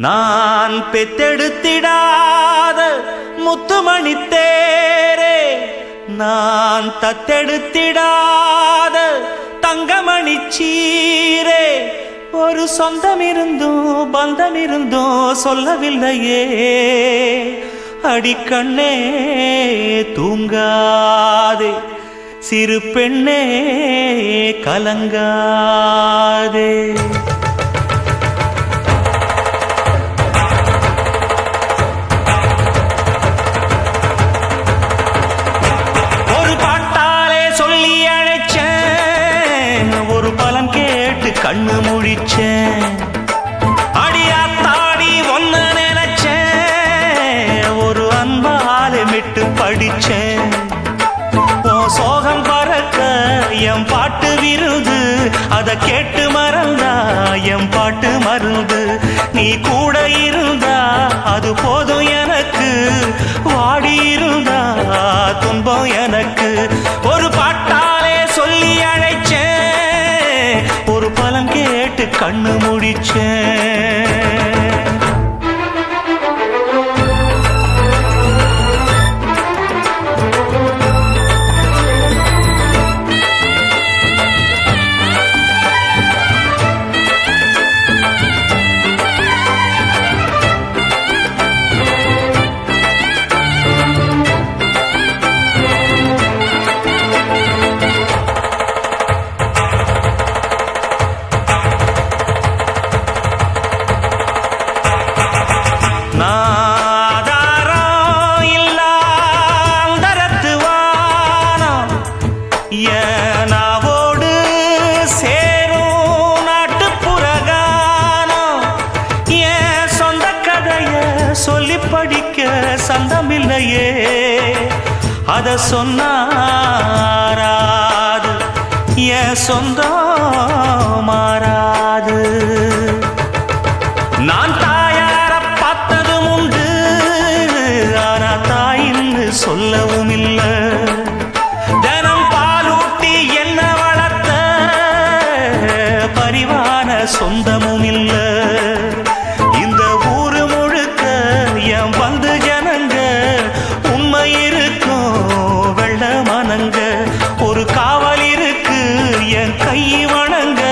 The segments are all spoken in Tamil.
நான் பெத்தெடுத்திடாத முத்துமணி தேரே நான் தத்தெடுத்திடாத தங்கமணி சீரே. ஒரு சொந்தம் இருந்தும் பந்தம் இருந்தும் சொல்லவில்லையே. அடிக்கண்ணே தூங்காதே. சிறு பெண்ணே கலங்காதே. கண்ணு முழிச்ச அடியா தாடி ஒன்ன நினைச்ச. ஒரு அன்பாலே விட்டு படிச்சேன் சோகம் பறக்க என் பாட்டு விருது. அத கேட்டு மறந்தா என் பாட்டு மருந்து. நீ கூட இருந்தா அது போதும் எனக்கு. வாடி இருந்தா துன்பம் எனக்கு. கண்ணு முடிச்சேன். சொல்லி படிக்க சந்தமில்லையே. அத சொன்னாராது என் சொந்தம் மாறாது. நான் தாயார பார்த்ததும் உண்டு ஆனா தாயின்னு சொல்லவும் இல்லை. தினம் பாலூட்டி என்ன வளர்த்த பரிவான சொந்தமும் இல்லை. ஒரு காவல் இருக்கு என் கை வணங்க.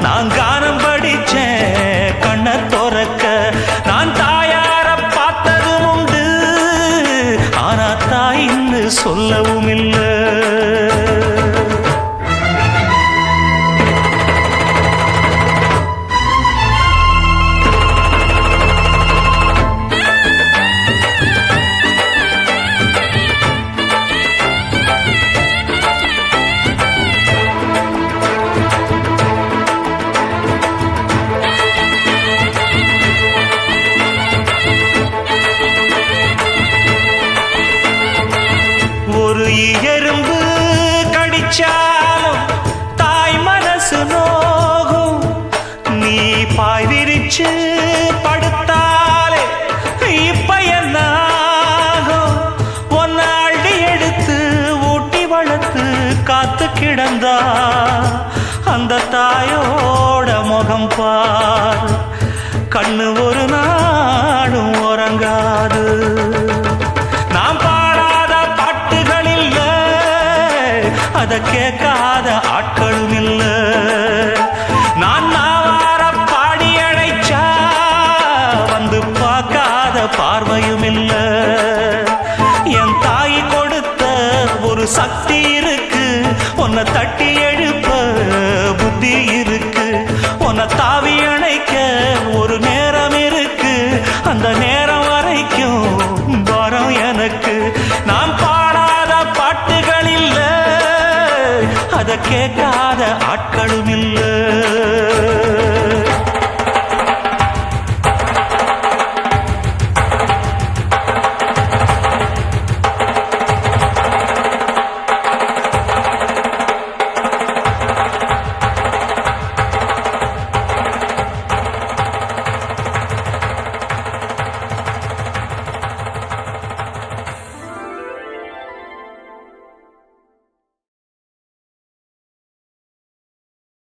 நான் கானம் படிச்சேன் கண்ணை துறக்க. நான் தாயார பார்த்ததும் உண்டு. ஆனா தாயின்னு சொல்லவும் இல்லை கண்ணு ஒரு நாடும் உறங்காது. நாம் பாடாத பாட்டுகள் இல்ல அதை கேட்காத ஆட்களும் இல்ல. நான் நாவார பாடி அழைச்சா வந்து பார்க்காத பார்வையும் இல்ல. என் தாய் கொடுத்த ஒரு சக்தி இருக்கு உன்னை தட்டிய எனக்கு. நான் பாடாத பாட்டுகள் இல்லை. அதை கேட்காத ஆட்களும் இல்லை.